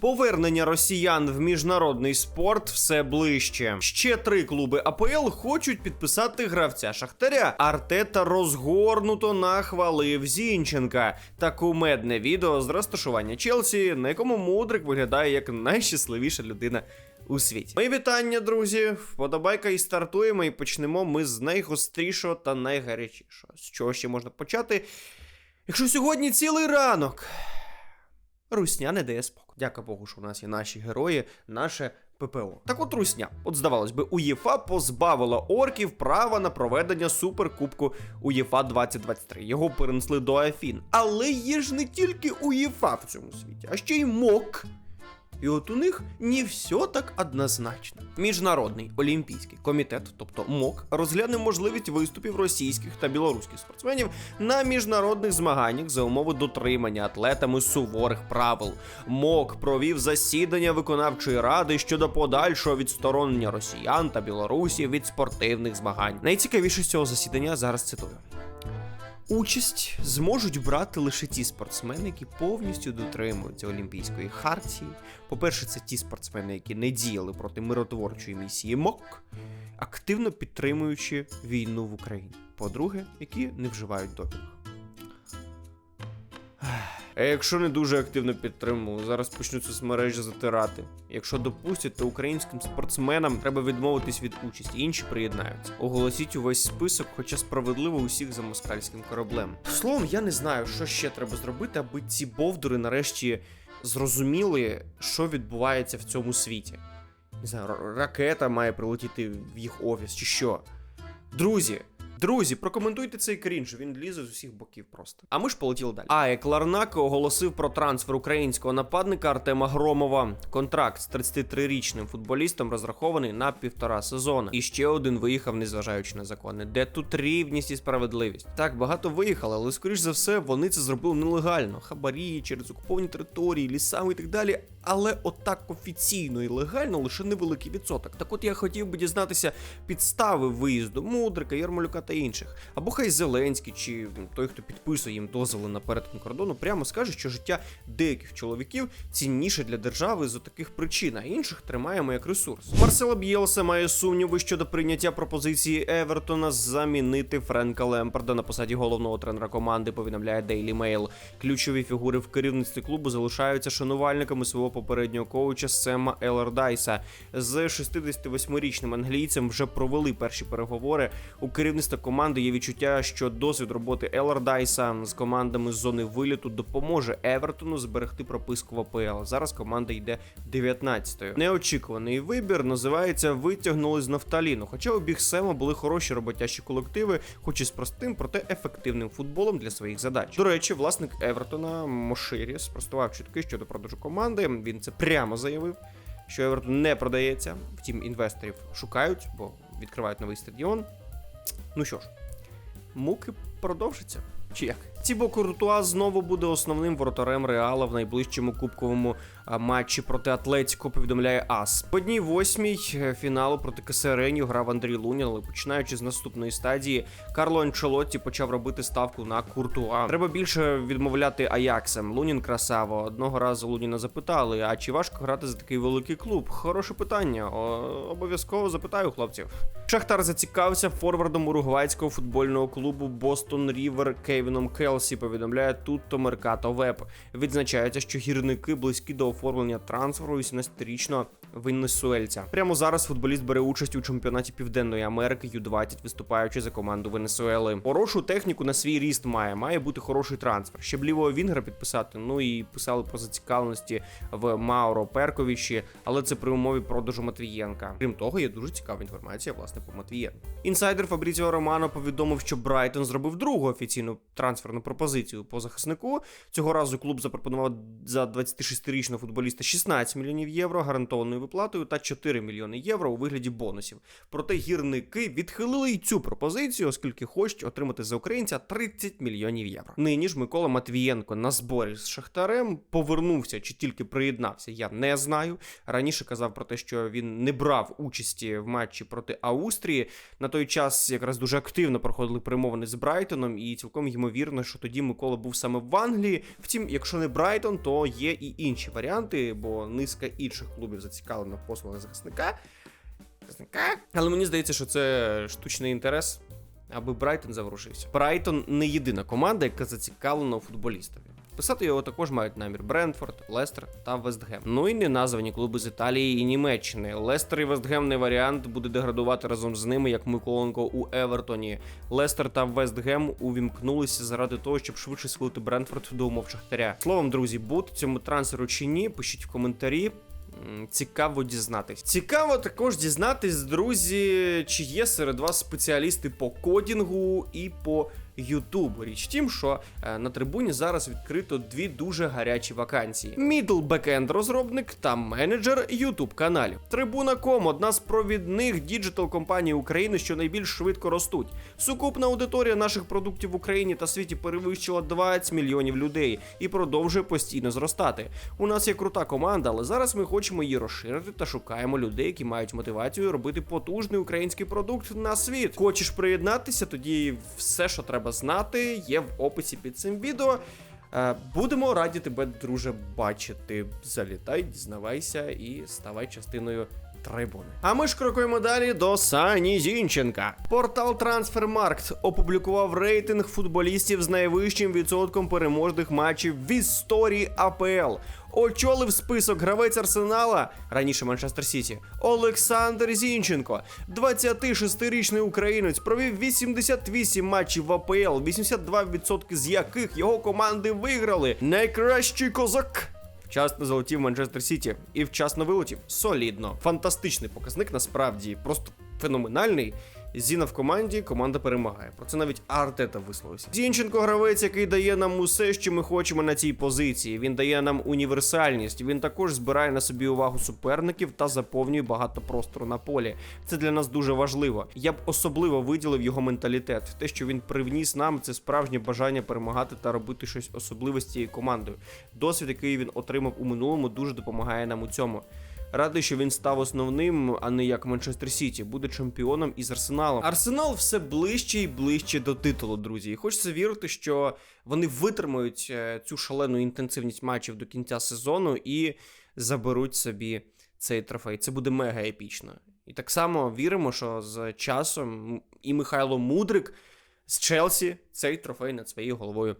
Повернення росіян в міжнародний спорт все ближче. Ще три клуби АПЛ хочуть підписати гравця Шахтаря. Артета розгорнуто нахвалив Зінченка та кумедне відео з розташування Челсі, на якому Мудрик виглядає як найщасливіша людина. У світі. Мої вітання, друзі. Вподобайка і стартуємо, і почнемо ми з найгострішого та найгарячішого. З чого ще можна почати? Якщо сьогодні цілий ранок Русня не дає спокою. Дяка Богу, що у нас є наші герої, наше ППО. Так от Русня, от здавалось би, УЄФА позбавила орків права на проведення суперкубку УЄФА 2023. Його перенесли до Афін. Але є ж не тільки УЄФА в цьому світі, а ще й МОК. І от у них не все так однозначно. Міжнародний олімпійський комітет, тобто МОК, розгляне можливість виступів російських та білоруських спортсменів на міжнародних змаганнях за умови дотримання атлетами суворих правил. МОК провів засідання виконавчої ради щодо подальшого відсторонення росіян та білорусів від спортивних змагань. Найцікавіше з цього засідання зараз цитую. Участь зможуть брати лише ті спортсмени, які повністю дотримуються Олімпійської хартії. По-перше, це ті спортсмени, які не діяли проти миротворчої місії МОК, активно підтримуючи війну в Україні. По-друге, які не вживають допінг. А якщо не дуже активно підтримували, зараз почнуть соцмережі затирати. Якщо допустять, то українським спортсменам треба відмовитись від участі, інші приєднаються. Оголосіть увесь список, хоча справедливо усіх за москальським кораблем. Словом, я не знаю, що ще треба зробити, аби ці бовдури нарешті зрозуміли, що відбувається в цьому світі. Не знаю, ракета має прилетіти в їх офіс чи що. Друзі, друзі, прокоментуйте цей крінж, він лізе з усіх боків просто. А ми ж полетіли далі. АЕК Ларнак оголосив про трансфер українського нападника Артема Громова. Контракт з 33-річним футболістом розрахований на півтора сезони. І ще один виїхав, незважаючи на закони. Де тут рівність і справедливість? Так, багато виїхали, але скоріш за все вони це зробили нелегально. Хабарі через окуповані території, лісами і так далі. Але отак офіційно і легально лише невеликий відсоток. Так от я хотів би дізнатися підстави виїзду Мудрика, Єрмолюка та інших. Або хай Зеленський чи той, хто підписує їм дозволи на перетин кордону, прямо скаже, що життя деяких чоловіків цінніше для держави з таких причин, а інших тримаємо як ресурс. Марсела Б'єлса має сумніви щодо прийняття пропозиції Евертона замінити Френка Лемпарда на посаді головного тренера команди. Повідомляє Daily Mail. Ключові фігури в керівництві клубу залишаються шанувальниками свого попереднього коуча Сема Елердайса. З 68-річним англійцем вже провели перші переговори. У керівництва команди є відчуття, що досвід роботи Елердайса з командами з зони виліту допоможе Евертону зберегти прописку в АПЛ. Зараз команда йде 19-ю. Неочікуваний вибір називається Витягнули з нафталіну. Хоча у біг Сема були хороші роботящі колективи, хоч і з простим, проте ефективним футболом для своїх задач. До речі, власник Евертона Моширі спростував чутки щодо продажу команди. Він це прямо заявив. Що Евертон не продається, втім інвесторів шукають, бо відкривають новий стадіон. Ну що ж, муки продовжаться. Чи як? Тібо Куртуа знову буде основним воротарем Реала в найближчому кубковому матчі проти Атлетіко, повідомляє АС. В одній восьмій е, фіналу проти Касереню грав Андрій Лунін, але починаючи з наступної стадії, Карло Анчелотті почав робити ставку на Куртуа. Треба більше відмовляти Аяксам. Лунін красаво. Одного разу Луніна запитали: а чи важко грати за такий великий клуб? Хороше питання. Обов'язково запитаю хлопців. Шахтар зацікавився форвардом уругвайського футбольного клубу Бостон Рівер Кевіном Келсі. Повідомляє Тутто Меркато Веб. Відзначається, що гірники близькі до оформлення трансферу 18-річного венесуельця. Прямо зараз футболіст бере участь у чемпіонаті Південної Америки Ю-20, виступаючи за команду Венесуели. Хорошу техніку на свій ріст має. Має бути хороший трансфер. Ще б лівого Вінгра підписати. Ну і писали про зацікавленості в Мауро Перковичі, але це при умові продажу Матвієнка. Крім того, є дуже цікава інформація власне по Матвієнку. Інсайдер Фабріціо Романо повідомив, що Брайтон зробив другу офіційну трансферну пропозицію по захиснику. Цього разу клуб запропонував за 26-річного футболіста 16 мільйонів євро гарантованою виплатою та 4 мільйони євро у вигляді бонусів. Проте гірники відхилили й цю пропозицію, оскільки хочуть отримати за українця 30 мільйонів євро. Нині ж Микола Матвієнко на зборі з Шахтарем повернувся чи тільки приєднався, я не знаю. Раніше казав про те, що він не брав участі в матчі проти Австрії. На той час якраз дуже активно проходили перемовини з Брайтоном, і цілком ймовірно, що тоді Микола був саме в Англії. Втім, якщо не Брайтон, то є і інші варіанти, бо низка інших клубів зацікавлена в послугах захисника. Захисника. Але мені здається, що це штучний інтерес, аби Брайтон заворушився. Брайтон не єдина команда, яка зацікавлена у футболістові. Писати його також мають намір Брентфорд, Лестер та Вестгем. Ну і не названі клуби з Італії і Німеччини. Лестер і Вестгем не варіант буде деградувати разом з ними, як Миколенко у Евертоні. Лестер та Вестгем увімкнулися заради того, щоб швидше схилити Брентфорд до умов Шахтаря. Словом, друзі, бути цьому трансферу чи ні, пишіть в коментарі. Цікаво дізнатись. Цікаво також дізнатись, друзі, чи є серед вас спеціалісти по кодінгу і по Ютубу. Річ тім, що е, на трибуні зараз відкрито дві дуже гарячі вакансії: мідл бекенд розробник та менеджер Ютуб каналів. Трибуна.ком – одна з провідних діджитал компаній України, що найбільш швидко ростуть. Сукупна аудиторія наших продуктів в Україні та світі перевищила 20 мільйонів людей і продовжує постійно зростати. У нас є крута команда, але зараз ми хочемо її розширити та шукаємо людей, які мають мотивацію робити потужний український продукт на світ. Хочеш приєднатися? Тоді все, що треба знати, є в описі під цим відео. Е, Будемо раді тебе, друже, бачити. Залітай, дізнавайся і ставай частиною трибуни. А ми ж крокуємо далі до Сані Зінченка. Портал Transfermarkt опублікував рейтинг футболістів з найвищим відсотком переможних матчів в історії АПЛ. Очолив список гравець Арсенала, раніше Манчестер Сіті, Олександр Зінченко. 26-річний українець провів 88 матчів в АПЛ, 82% з яких його команди виграли. Найкращий козак. Вчасно залетів Манчестер Сіті і вчасно вилетів. Солідно. Фантастичний показник, насправді, просто феноменальний. Зіна в команді, команда перемагає. Про це навіть Артета висловився. Зінченко гравець, який дає нам усе, що ми хочемо на цій позиції. Він дає нам універсальність. Він також збирає на собі увагу суперників та заповнює багато простору на полі. Це для нас дуже важливо. Я б особливо виділив його менталітет. Те, що він привніс нам, це справжнє бажання перемагати та робити щось особливе з цією командою. Досвід, який він отримав у минулому, дуже допомагає нам у цьому. Радий, що він став основним, а не як Манчестер Сіті, буде чемпіоном із Арсеналом. Арсенал все ближче і ближче до титулу, друзі. І хочеться вірити, що вони витримають е, цю шалену інтенсивність матчів до кінця сезону і заберуть собі цей трофей. Це буде мега епічно. І так само віримо, що з часом і Михайло Мудрик з Челсі цей трофей над своєю головою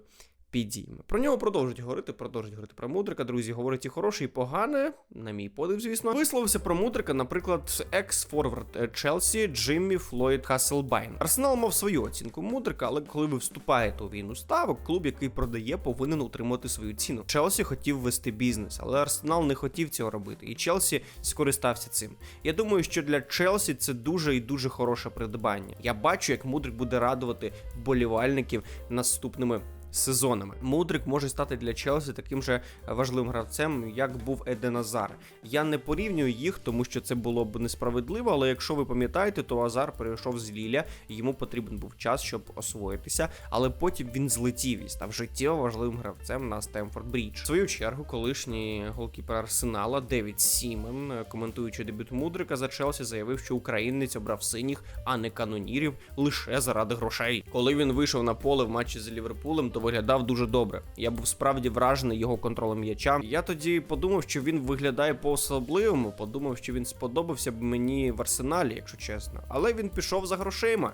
підійме. Про нього продовжують говорити, продовжують говорити про Мудрика. Друзі, говорить і хороше, і погане, на мій подив, звісно. Висловився про Мудрика, наприклад, екс-форвард Челсі Джиммі Флойд Хасселбайн. Арсенал мав свою оцінку Мудрика, але коли ви вступаєте у війну ставок, клуб, який продає, повинен утримувати свою ціну. Челсі хотів вести бізнес, але Арсенал не хотів цього робити, і Челсі скористався цим. Я думаю, що для Челсі це дуже і дуже хороше придбання. Я бачу, як Мудрик буде радувати вболівальників наступними сезонами. Мудрик може стати для Челсі таким же важливим гравцем, як був Еден Азар. Я не порівнюю їх, тому що це було б несправедливо. Але якщо ви пам'ятаєте, то Азар перейшов з Ліля, йому потрібен був час, щоб освоїтися. Але потім він злетів і став життєво важливим гравцем на Стемфорд Брідж. В свою чергу, колишній голкіпер Арсенала Девід Сімен, коментуючи дебют Мудрика за Челсі, заявив, що українець обрав синіх, а не канонірів лише заради грошей. Коли він вийшов на поле в матчі з Ліверпулем, то виглядав дуже добре. Я був справді вражений його контролем м'яча. Я тоді подумав, що він виглядає по-особливому. Подумав, що він сподобався б мені в арсеналі, якщо чесно. Але він пішов за грошима.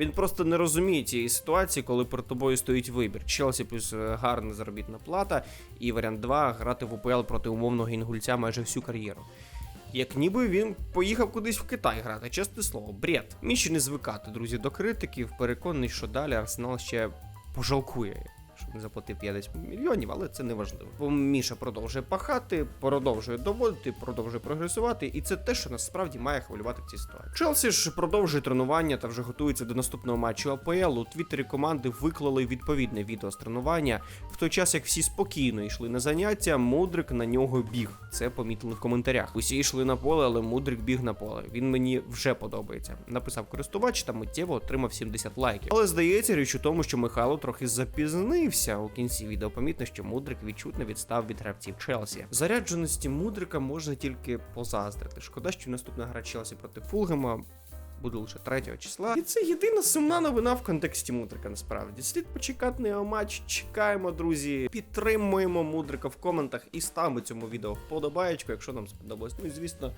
Він просто не розуміє цієї ситуації, коли перед тобою стоїть вибір. Челсі плюс е, гарна заробітна плата, і варіант 2 грати в УПЛ проти умовного інгульця майже всю кар'єру. Як ніби він поїхав кудись в Китай грати, чесне слово, бред. Мені ще не звикати, друзі, до критиків. Переконаний, що далі Арсенал ще pożałkuję. Що не заплатив 50 мільйонів, але це не важливо. Бо Міша продовжує пахати, продовжує доводити, продовжує прогресувати, і це те, що насправді має хвилювати в цій ситуації. Челсі ж продовжує тренування та вже готується до наступного матчу АПЛ. У твіттері команди виклали відповідне відео з тренування. В той час, як всі спокійно йшли на заняття, Мудрик на нього біг. Це помітили в коментарях. Усі йшли на поле, але Мудрик біг на поле. Він мені вже подобається. Написав користувач та миттєво отримав 70 лайків. Але здається, річ у тому, що Михайло трохи запізнився. У кінці відео помітно, що Мудрик відчутно відстав від гравців Челсі. Зарядженості Мудрика можна тільки позаздрити. Шкода, що наступна гра Челсі проти Фулгема буде лише 3 числа. І це єдина сумна новина в контексті Мудрика. Насправді слід почекати на його матч. Чекаємо, друзі. Підтримуємо Мудрика в коментах і ставимо цьому відео вподобаєчку, якщо нам сподобалось. Ну і звісно.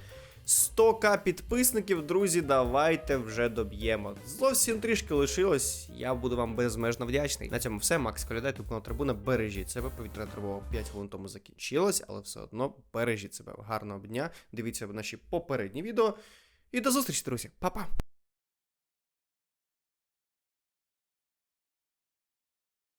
100к підписників, друзі, давайте вже доб'ємо. Зовсім трішки лишилось. Я буду вам безмежно вдячний. На цьому все. Макс Колядай, тут на трибуна. Бережіть себе. Повітряна тривога 5 хвилин тому закінчилась, але все одно бережіть себе. Гарного дня. Дивіться наші попередні відео. І до зустрічі, друзі. Па-па!